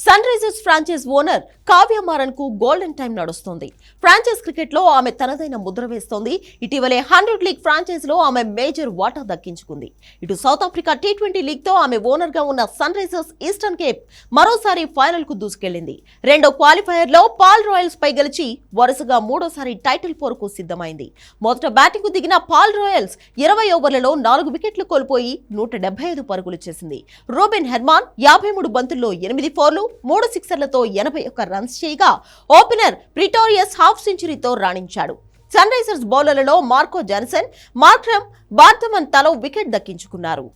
Sun Risers franchise owner Kavya మారన్కు golden time నడుస్తోంది. Franchise క్రికెట్లో ఆమె తనదైన ముద్ర వేస్తోంది. ఇటీవలే హండ్రెడ్ లీగ్ ఫ్రాంచైజ్లో ఆమె మేజర్ వాటా దక్కించుకుంది. ఇటు సౌత్ ఆఫ్రికా టీ ట్వంటీ లీగ్తో ఆమె ఓనర్గా ఉన్న సన్ రైజర్స్ ఈస్టర్న్ కేప్ మరోసారి ఫైనల్కు దూసుకెళ్ళింది రెండో క్వాలిఫైయర్లో పాల్ రాయల్స్ పై గెలిచి వరుసగా మూడోసారి టైటిల్ పోరుకు సిద్ధమైంది. మొదట బ్యాటింగ్కు దిగిన పాల్ రాయల్స్ ఇరవై ఓవర్లలో నాలుగు వికెట్లు కోల్పోయి నూట డెబ్బై ఐదు పరుగులు చేసింది. రోబిన్ హెర్మాన్ యాభై మూడు బంతుల్లో ఎనిమిది ఫోర్లు మూడు సిక్సర్లతో ఎనభై ఒక్క రన్స్ చేయగా ఓపెనర్ ప్రిటోరియస్ హాఫ్ సెంచరీతో రాణించాడు. సన్ రైజర్స్ బౌలర్లలో మార్కో జాన్సన్ మార్క్రమ్ బార్థమన్ తలో వికెట్ దక్కించుకున్నారు.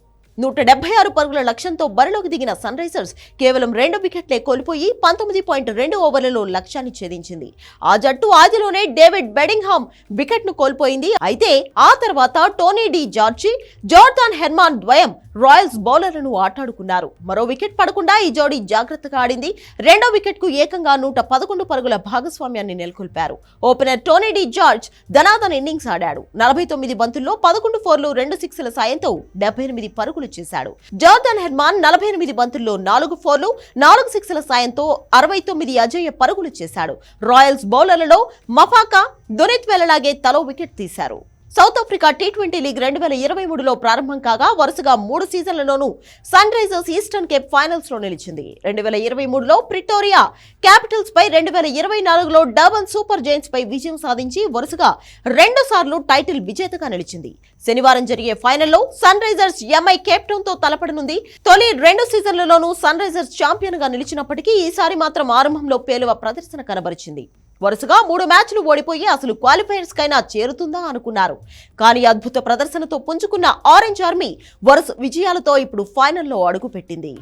నూట డెబ్బై ఆరు పరుగుల లక్ష్యంతో బరిలోకి దిగిన సన్ రైజర్స్ కేవలం రెండు వికెట్లే కోల్పోయి పంతొమ్మిది పాయింట్ రెండు ఓవర్లలో లక్ష్యాన్ని ఛేదించింది. ఆ జట్టు ఆదిలోనే డేవిడ్ బెడింగ్హామ్ వికెట్ను కోల్పోయింది. అయితే ఆ తర్వాత Tony de Zorzi Jordan Hermann ద్వయం రాయల్స్ బౌలర్లను ఆటాడుకున్నారు. మరో వికెట్ పడకుండా ఈ జోడీ జాగ్రత్తగా ఆడింది. రెండో వికెట్కు ఏకంగా నూట పదకొండు పరుగుల భాగస్వామ్యాన్ని నెలకొల్పారు. ఓపెనర్ టోనీ డి జార్జ్ ధనాధన్ ఇన్నింగ్స్ ఆడాడు. నలభై తొమ్మిది బంతుల్లో పదకొండు ఫోర్లు రెండు సిక్స్ల సాయంతో డెబ్బై ఎనిమిది పరుగులు చేశాడు. జార్దన్ హెర్మాన్ నలభై ఎనిమిది బంతుల్లో నాలుగు ఫోర్లు నాలుగు సిక్స్ల సాయంతో అరవై తొమ్మిది అజేయ పరుగులు చేశాడు. రాయల్స్ బౌలర్లలో మఫాకా దొనిత్ వెళ్ళలాగే తలో వికెట్ తీశారు. South Africa T twenty league రెండు వేల ఇరవై మూడులో ప్రారంభం కాగా వరుసగా మూడు సీజన్లలోనూ సన్ రైజర్స్ ఈస్టర్న్ కేప్ ఫైనల్స్లో నిలిచింది. రెండు వేల ఇరవై మూడులో ప్రిటోరియా క్యాపిటల్స్ పై రెండు వేల ఇరవై నాలుగులో డర్బన్ సూపర్ జైంట్స్ పై విజయం సాధించి వరుసగా రెండు సార్లు టైటిల్ విజేతగా నిలిచింది. శనివారం జరిగే ఫైనల్లో సన్ రైజర్స్ ఎంఐ కేప్ టౌన్తో తలపడనుంది. తొలి రెండు సీజన్లలోనూ సన్ రైజర్స్ ఛాంపియన్గా నిలిచినప్పటికీ ఈసారి మాత్రం ఆరంభంలో పేలువ ప్రదర్శన కనబరిచింది. వరుసగా మూడు మ్యాచ్లు ఓడిపోయి అసలు క్వాలిఫైయర్స్ కైనా చేరుతుందా అనుకున్నారు. కానీ అద్భుత ప్రదర్శనతో పుంజుకున్న ఆరెంజ్ ఆర్మీ వరుస విజయాలతో ఇప్పుడు ఫైనల్లో అడుగుపెట్టింది.